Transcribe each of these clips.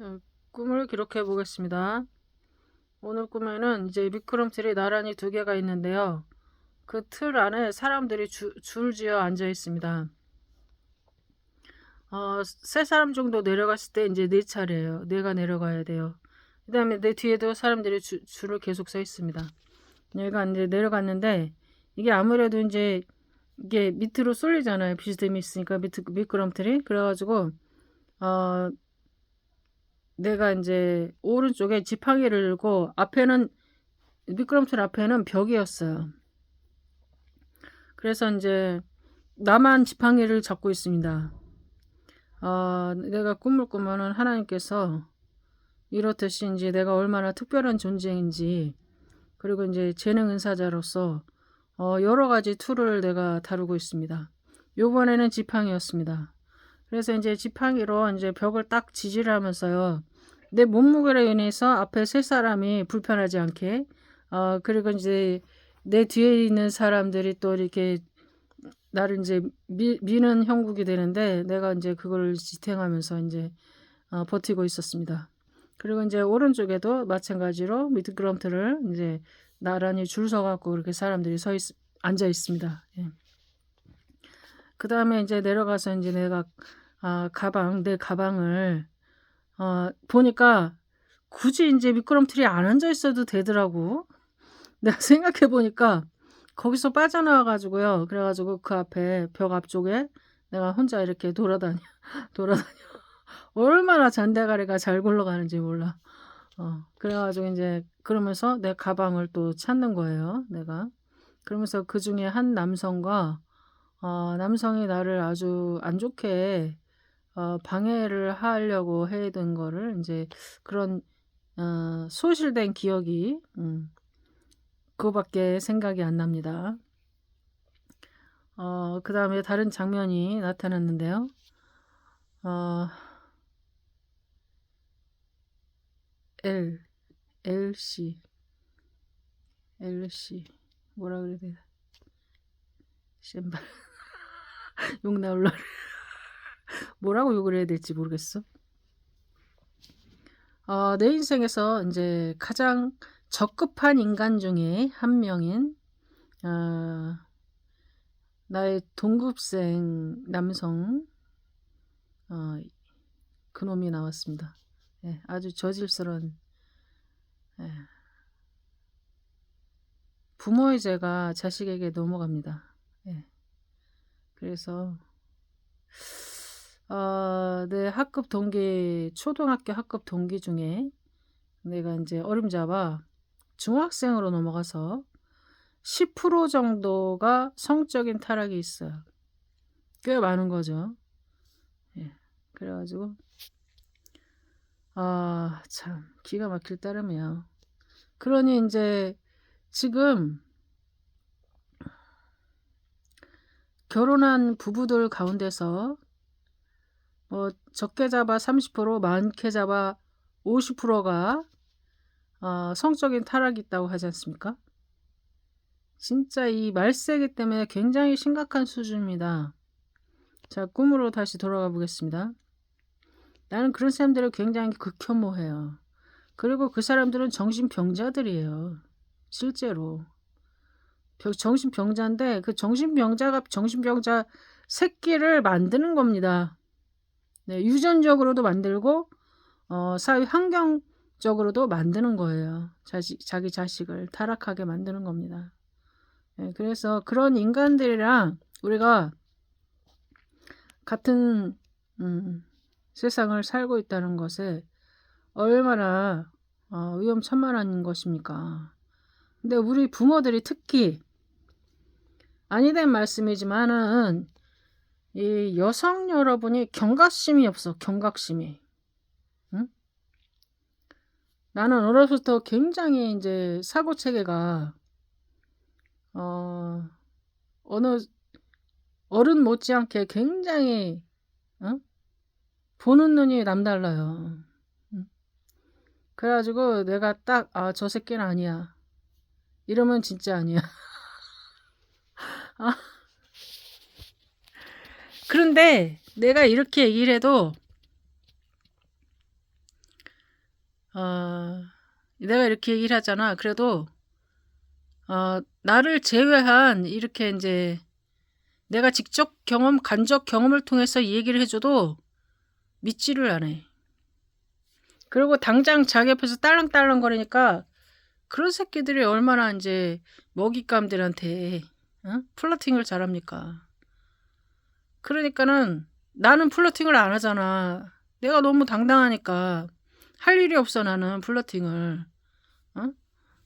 자, 꿈을 기록해 보겠습니다. 오늘 꿈에는 이제 미끄럼틀이 나란히 두 개가 있는데요. 그 틀 안에 사람들이 주, 줄지어 앉아 있습니다. 어, 세 사람 정도 내려갔을 때 이제 네 차례예요. 내가 내려가야 돼요. 그 다음에 내 뒤에도 사람들이 주, 줄을 계속 서 있습니다. 얘가 이제 내려갔는데 이게 아무래도 이제 이게 밑으로 쏠리잖아요. 비스듬히 있으니까 밑, 미끄럼틀이. 그래가지고 어, 내가 이제 오른쪽에 지팡이를 들고 앞에는 미끄럼틀 앞에는 벽이었어요. 그래서 이제 나만 지팡이를 잡고 있습니다. 어, 내가 꿈을 꾸면은 하나님께서 이렇듯이 이제 내가 얼마나 특별한 존재인지 그리고 이제 재능 은사자로서 어, 여러 가지 툴을 내가 다루고 있습니다. 요번에는 지팡이였습니다. 그래서 이제 지팡이로 이제 벽을 딱 지지를 하면서요. 내 몸무게로 인해서 앞에 세 사람이 불편하지 않게 어 그리고 이제 내 뒤에 있는 사람들이 또 이렇게 나를 이제 미, 미는 형국이 되는데 내가 이제 그걸 지탱하면서 이제 어, 버티고 있었습니다. 그리고 이제 오른쪽에도 마찬가지로 미끄럼틀을 이제 나란히 줄 서갖고 그렇게 사람들이 서 있, 앉아 있습니다. 예. 그 다음에 이제 내려가서 이제 내가 아, 가방, 내 가방을 어, 보니까 굳이 이제 미끄럼틀이 안 앉아 있어도 되더라고. 내가 생각해 보니까 거기서 빠져나와 가지고요. 그래 가지고 그 앞에 벽 앞쪽에 내가 혼자 이렇게 돌아다녀, 돌아다녀. 얼마나 잔대가리가 잘 굴러가는지 몰라. 어, 그래가지고 이제 그러면서 내 가방을 또 찾는 거예요. 내가. 그러면서 그 중에 한 남성과 어, 남성이 나를 아주 안 좋게 어, 방해를 하려고 해둔 거를 이제 그런 어, 소실된 기억이 음, 그거밖에 생각이 안 납니다. 어, 그 다음에 다른 장면이 나타났는데요. 어, L, LC, LC, 뭐라 그래야 되나? 신발. 욕 나올라. 뭐라고 욕을 해야 될지 모르겠어. 어, 내 인생에서 이제 가장 적급한 인간 중에 한 명인 어, 나의 동급생 남성 어, 그놈이 나왔습니다. 예, 아주 저질스러운 예. 부모의 죄가 자식에게 넘어갑니다. 예. 그래서 어, 내 학급 동기 초등학교 학급 동기 중에 내가 이제 어림잡아 중학생으로 넘어가서 10% 정도가 성적인 타락이 있어요. 꽤 많은 거죠. 예. 그래가지고 아, 참 기가 막힐 따름이야. 그러니 이제 지금 결혼한 부부들 가운데서 뭐 적게 잡아 30% 많게 잡아 50%가 어, 성적인 타락이 있다고 하지 않습니까? 진짜 이 말세기 때문에 굉장히 심각한 수준입니다. 자, 꿈으로 다시 돌아가 보겠습니다. 나는 그런 사람들을 굉장히 극혐모해요. 그리고 그 사람들은 정신병자들이에요. 실제로. 정신병자인데 그 정신병자가 정신병자 새끼를 만드는 겁니다. 네, 유전적으로도 만들고 어, 사회 환경적으로도 만드는 거예요. 자식, 자기 자식을 타락하게 만드는 겁니다. 네, 그래서 그런 인간들이랑 우리가 같은 음, 세상을 살고 있다는 것에 얼마나 어, 위험천만한 것입니까? 근데 우리 부모들이 특히 아니된 말씀이지만은 이 여성 여러분이 경각심이 없어 경각심이 응? 나는 어려서부터 굉장히 이제 사고 체계가 어 어느 어른 못지않게 굉장히 어? 보는 눈이 남달라요. 응? 그래가지고 내가 딱 아 저 새끼는 아니야. 이러면 진짜 아니야. 아. 그런데 내가 이렇게 얘기를 해도 어, 내가 이렇게 얘기를 하잖아. 그래도 어, 나를 제외한 이렇게 이제 내가 직접 경험, 간접 경험을 통해서 이 얘기를 해줘도 믿지를 않아. 그리고 당장 자기 앞에서 딸랑딸랑 거리니까 그런 새끼들이 얼마나 이제 먹잇감들한테 어? 플러팅을 잘합니까? 그러니까는 나는 플러팅을 안 하잖아. 내가 너무 당당하니까 할 일이 없어 나는 플러팅을. 어?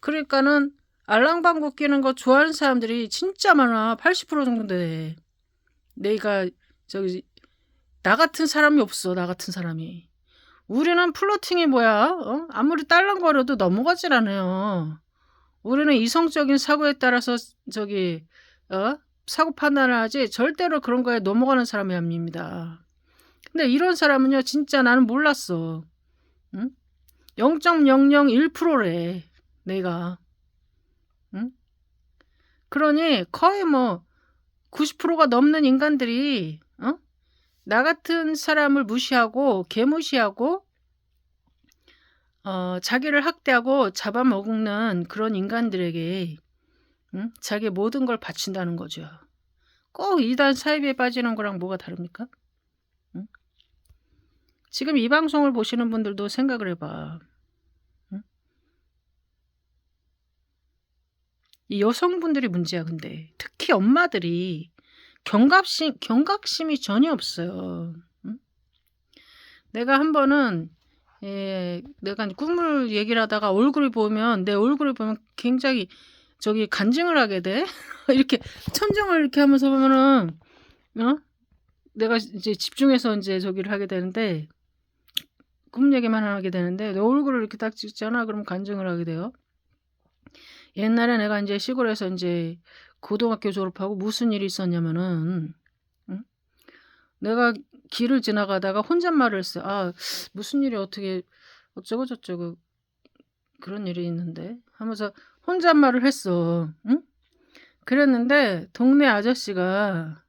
그러니까는 알랑방구 끼는 거 좋아하는 사람들이 진짜 많아. 80% 정도 돼. 내가 저기 나 같은 사람이 없어. 나 같은 사람이. 우리는 플러팅이 뭐야? 어? 아무리 딸랑거려도 넘어가질 않아요. 우리는 이성적인 사고에 따라서 저기 어? 사고 판단을 하지 절대로 그런 거에 넘어가는 사람이 아닙니다. 근데 이런 사람은요 진짜 나는 몰랐어. 응? 0.001%래 내가. 응? 그러니 거의 뭐 90%가 넘는 인간들이 어? 나 같은 사람을 무시하고 개무시하고 어, 자기를 학대하고 잡아먹는 그런 인간들에게 응? 자기 모든 걸 바친다는 거죠. 꼭 이단 사이비에 빠지는 거랑 뭐가 다릅니까? 응? 지금 이 방송을 보시는 분들도 생각을 해봐. 응? 이 여성분들이 문제야, 근데. 특히 엄마들이 경각심, 경각심이 전혀 없어요. 응? 내가 한 번은, 예, 내가 꿈을 얘기를 하다가 얼굴을 보면, 내 얼굴을 보면 굉장히 저기 간증을 하게 돼. 이렇게 천정을 이렇게 하면서 보면은, 어? 내가 이제 집중해서 이제 저기를 하게 되는데, 꿈 얘기만 하게 되는데, 내 얼굴을 이렇게 딱 찍잖아. 그럼 간증을 하게 돼요. 옛날에 내가 이제 시골에서 이제 고등학교 졸업하고 무슨 일이 있었냐면은, 응? 내가 길을 지나가다가 혼잣말을 했어요. 아, 무슨 일이 어떻게, 어쩌고 저쩌고, 그런 일이 있는데. 하면서 혼잣말을 했어. 응? 그랬는데, 동네 아저씨가,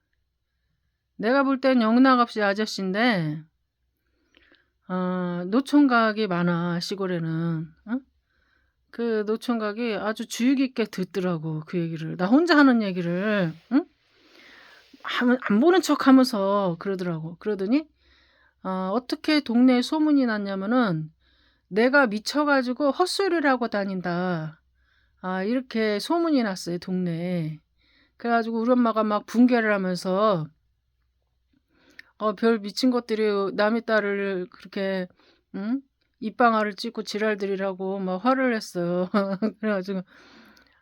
내가 볼 땐 영락없이 아저씨인데, 어, 노총각이 많아, 시골에는. 어? 그 노총각이 아주 주의 깊게 듣더라고, 그 얘기를. 나 혼자 하는 얘기를, 응? 안 보는 척 하면서 그러더라고. 그러더니, 어, 어떻게 동네에 소문이 났냐면은, 내가 미쳐가지고 헛소리를 하고 다닌다. 아, 이렇게 소문이 났어요, 동네에. 그래가지고 우리 엄마가 막 붕괴를 하면서, 어, 별 미친 것들이 남의 딸을 그렇게, 응? 입방아를 찍고 지랄들이라고 막 화를 했어요. 그래가지고,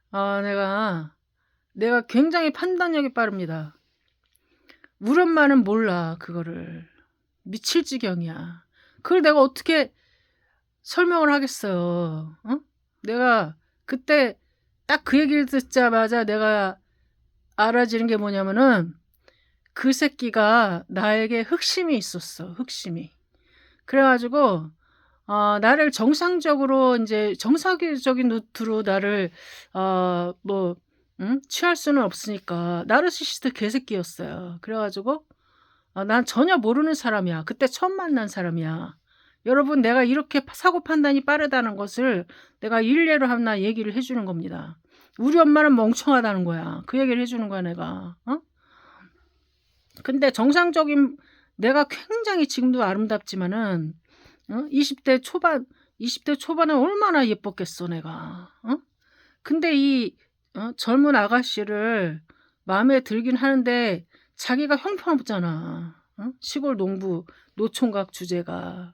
아, 내가, 내가 굉장히 판단력이 빠릅니다. 우리 엄마는 몰라, 그거를. 미칠 지경이야. 그걸 내가 어떻게 설명을 하겠어요. 어? 내가 그때 딱 그 얘기를 듣자마자 내가 알아지는 게 뭐냐면은 그 새끼가 나에게 흑심이 있었어. 흑심이. 그래가지고 어, 나를 정상적으로 이제 정상적인 루트로 나를 어뭐 응? 취할 수는 없으니까 나르시시스트 개새끼였어요. 그래가지고 어, 난 전혀 모르는 사람이야. 그때 처음 만난 사람이야. 여러분 내가 이렇게 사고 판단이 빠르다는 것을 내가 일례로 하나 얘기를 해주는 겁니다. 우리 엄마는 멍청하다는 거야. 그 얘기를 해주는 거야 내가. 어? 근데 정상적인 내가 굉장히 지금도 아름답지만은 어? 20대 초반 20대 초반에 얼마나 예뻤겠어 내가. 어? 근데 이 어? 젊은 아가씨를 마음에 들긴 하는데 자기가 형편없잖아. 어? 시골 농부 노총각 주제가.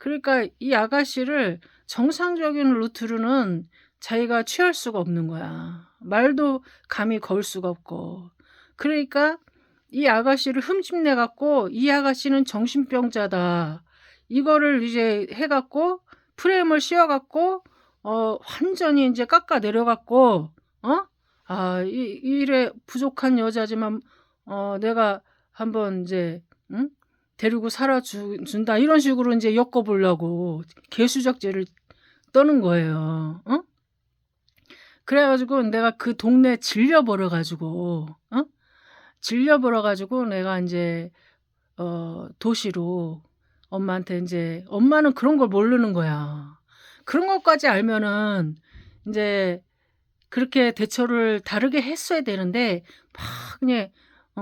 어? 그러니까 이 아가씨를 정상적인 루트로는 자기가 취할 수가 없는 거야. 말도 감히 걸 수가 없고. 그러니까 이 아가씨를 흠집내 갖고 이 아가씨는 정신병자다. 이거를 이제 해 갖고 프레임을 씌워 갖고 어 완전히 이제 깎아 내려 갖고 어? 아, 이 이래 부족한 여자지만 어 내가 한번 이제 응? 데리고 살아 주, 준다 이런 식으로 이제 엮어 보려고 개수작제를 떠는 거예요. 어? 그래가지고 내가 그 동네 질려버려 가지고 어? 질려버려 가지고 내가 이제 어 도시로 엄마한테 이제 엄마는 그런 걸 모르는 거야. 그런 것까지 알면은 이제 그렇게 대처를 다르게 했어야 되는데 막 그냥 어,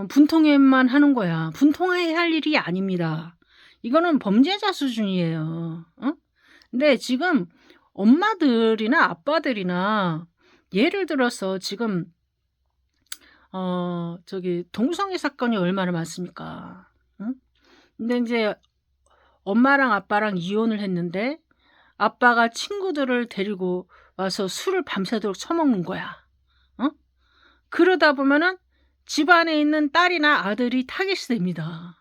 분통해만 하는 거야. 분통해야 할 일이 아닙니다. 이거는 범죄자 수준이에요. 어? 근데 지금 엄마들이나 아빠들이나 예를 들어서 지금 어 저기 동성애 사건이 얼마나 많습니까? 응? 근데 이제 엄마랑 아빠랑 이혼을 했는데 아빠가 친구들을 데리고 와서 술을 밤새도록 처먹는 거야. 어? 그러다 보면은 집안에 있는 딸이나 아들이 타깃이 됩니다.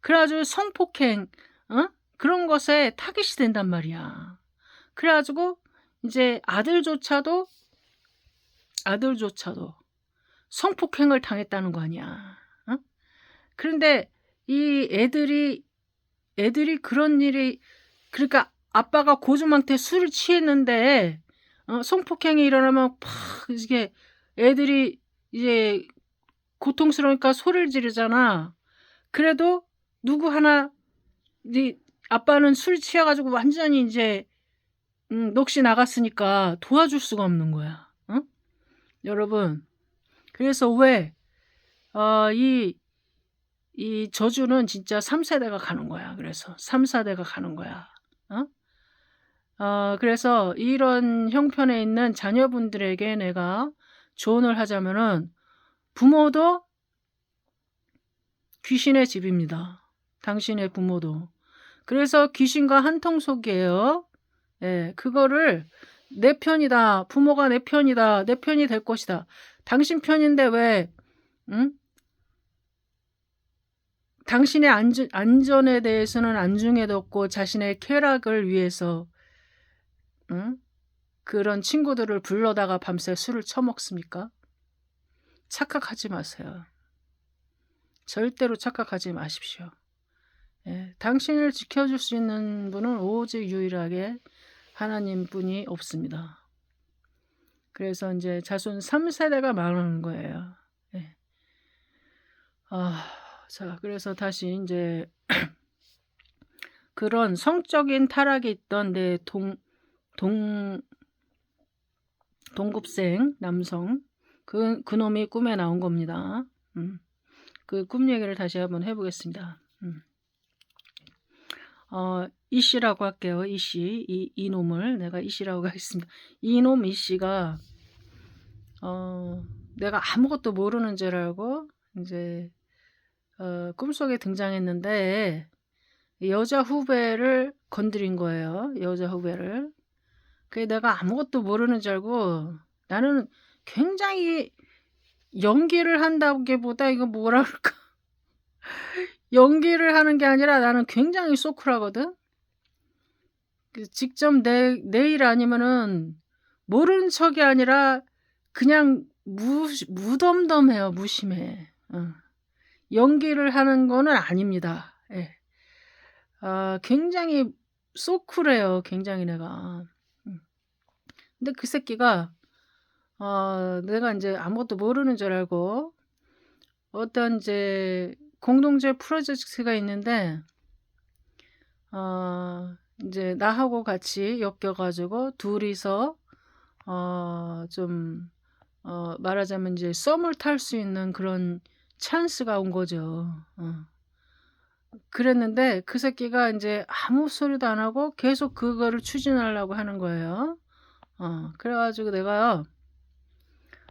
그래가지고 성폭행, 어? 그런 것에 타깃이 된단 말이야. 그래가지고 이제 아들조차도 아들조차도 성폭행을 당했다는 거 아니야. 어? 그런데 이 애들이 애들이 그런 일이 그러니까 아빠가 고주망태 술을 취했는데 어, 성폭행이 일어나면 팍 이게 애들이 이제 고통스러우니까 소리를 지르잖아. 그래도 누구 하나 네 아빠는 술 취해가지고 완전히 이제 음, 넋이 나갔으니까 도와줄 수가 없는 거야. 어? 여러분 그래서 왜, 어, 이, 이 저주는 진짜 3세대가 가는 거야. 그래서 3, 4대가 가는 거야. 어? 어, 그래서 이런 형편에 있는 자녀분들에게 내가 조언을 하자면은 부모도 귀신의 집입니다. 당신의 부모도. 그래서 귀신과 한통속이에요. 예, 그거를 내 편이다. 부모가 내 편이다. 내 편이 될 것이다. 당신 편인데 왜, 응? 당신의 안전, 안전에 대해서는 안중에 뒀고 자신의 쾌락을 위해서, 응? 그런 친구들을 불러다가 밤새 술을 처먹습니까? 착각하지 마세요. 절대로 착각하지 마십시오. 예, 당신을 지켜줄 수 있는 분은 오직 유일하게 하나님 뿐이 없습니다. 그래서 이제 자손 3세대가 망하는 거예요. 예. 아, 자, 그래서 다시 이제 그런 성적인 타락이 있던 내 동, 동, 동급생 남성, 그, 그 놈이 꿈에 나온 겁니다. 음. 그 꿈 얘기를 다시 한번 해보겠습니다. 음. 어, 이 씨라고 할게요. 이 씨, 이, 이 놈을 내가 이 씨라고 하겠습니다. 이놈 이 씨가 어, 내가 아무것도 모르는 줄 알고 이제 어, 꿈속에 등장했는데 여자 후배를 건드린 거예요. 여자 후배를. 그게 내가 아무것도 모르는 줄 알고 나는 굉장히 연기를 한다기보다 이거 뭐라 그럴까 연기를 하는 게 아니라 나는 굉장히 소쿨하거든. 그 직접 내, 내일 아니면은 모르는 척이 아니라 그냥 무, 무덤덤해요. 무심해. 어. 연기를 하는 거는 아닙니다. 예. 아, 굉장히 소쿨해요. 굉장히 내가. 음. 근데 그 새끼가 어, 내가 이제 아무것도 모르는 줄 알고 어떤 이제 공동체 프로젝트가 있는데 어, 이제 나하고 같이 엮여가지고 둘이서 어, 좀 어, 말하자면 이제 썸을 탈 수 있는 그런 찬스가 온 거죠. 어. 그랬는데 그 새끼가 이제 아무 소리도 안 하고 계속 그거를 추진하려고 하는 거예요. 어, 그래가지고 내가요,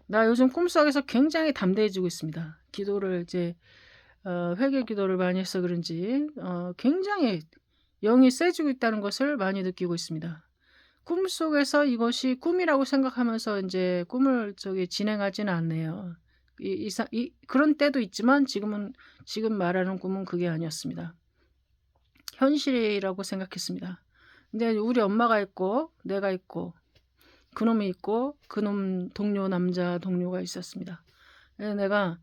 나 요즘 꿈속에서 굉장히 담대해지고 있습니다. 기도를 이제 어, 회개 기도를 많이 해서 그런지 어, 굉장히 영이 세지고 있다는 것을 많이 느끼고 있습니다. 꿈속에서 이것이 꿈이라고 생각하면서 이제 꿈을 저기 진행하지는 않네요. 이, 이, 이, 그런 때도 있지만 지금은 지금 말하는 꿈은 그게 아니었습니다. 현실이라고 생각했습니다. 근데 우리 엄마가 있고 내가 있고 그놈이 있고 그놈 동료 남자 동료가 있었습니다. 내가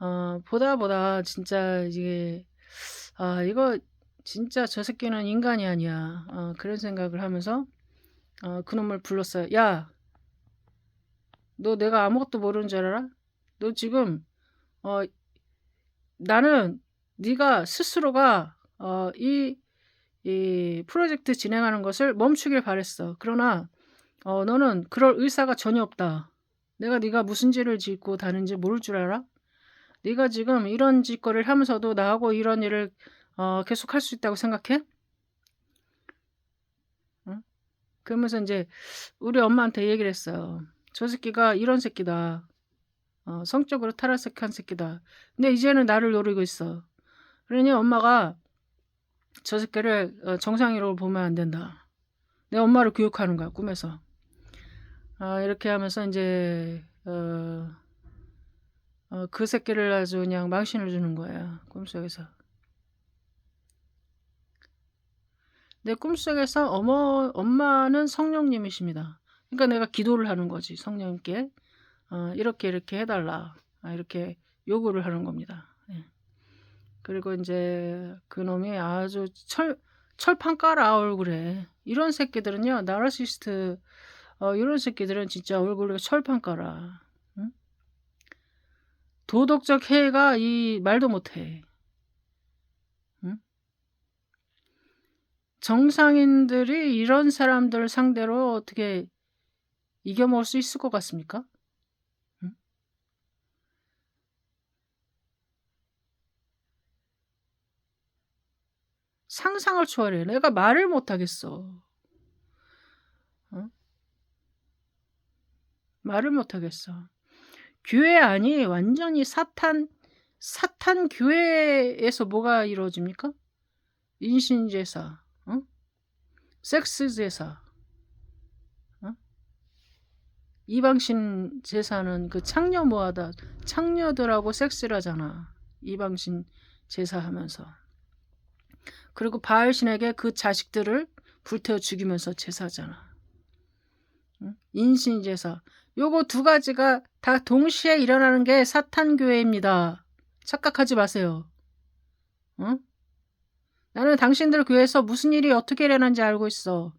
어, 보다 보다 진짜 이게 아 이거 진짜 저 새끼는 인간이 아니야. 어, 그런 생각을 하면서 어, 그놈을 불렀어요. 야, 너 내가 아무것도 모르는 줄 알아? 너 지금 어, 나는 네가 스스로가 어, 이 이 프로젝트 진행하는 것을 멈추길 바랬어. 그러나 어, 너는 그럴 의사가 전혀 없다. 내가 네가 무슨 죄를 짓고 다는지 모를 줄 알아? 네가 지금 이런 짓거리를 하면서도 나하고 이런 일을 어, 계속 할 수 있다고 생각해? 응? 그러면서 이제 우리 엄마한테 얘기를 했어요. 저 새끼가 이런 새끼다. 어, 성적으로 타락한 새끼다. 근데 이제는 나를 노리고 있어. 그러니 엄마가 저 새끼를 어, 정상이로 보면 안 된다. 내 엄마를 교육하는 거야 꿈에서. 아, 이렇게 하면서 이제 어, 어, 그 새끼를 아주 그냥 망신을 주는 거야 꿈속에서. 내 꿈속에서 어머 엄마는 성령님이십니다. 그러니까 내가 기도를 하는 거지 성령님께 어, 이렇게 이렇게 해달라 아, 이렇게 요구를 하는 겁니다. 예. 그리고 이제 그놈이 아주 철 철판 깔아 얼굴에 이런 새끼들은요 나르시스트 어, 이런 새끼들은 진짜 얼굴에 철판 깔아 응? 도덕적 해가 이 말도 못해 응? 정상인들이 이런 사람들 상대로 어떻게 이겨먹을 수 있을 것 같습니까? 응? 상상을 초월해. 내가 말을 못하겠어. 어? 말을 못하겠어. 교회 아니 완전히 사탄 사탄 교회에서 뭐가 이루어집니까? 인신 제사, 어? 섹스 제사, 어? 이방신 제사는 그 창녀 모아다 창녀들하고 섹스를 하잖아. 이방신 제사하면서. 그리고 바알 신에게 그 자식들을 불태워 죽이면서 제사잖아. 응? 인신 제사. 요거 두 가지가 다 동시에 일어나는 게 사탄교회입니다. 착각하지 마세요. 응? 나는 당신들 교회에서 무슨 일이 어떻게 일어난지 알고 있어.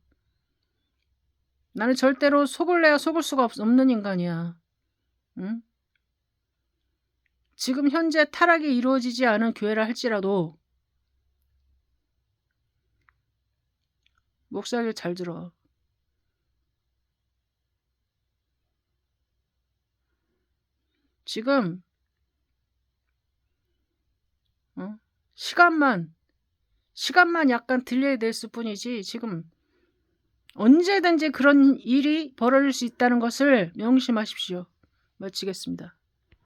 나는 절대로 속을래야 속을 수가 없, 는 인간이야. 응? 지금 현재 타락이 이루어지지 않은 교회라 할지라도 목사를 잘 들어. 지금 어? 시간만 시간만 약간 딜레이 됐을 뿐이지 지금 언제든지 그런 일이 벌어질 수 있다는 것을 명심하십시오. 마치겠습니다.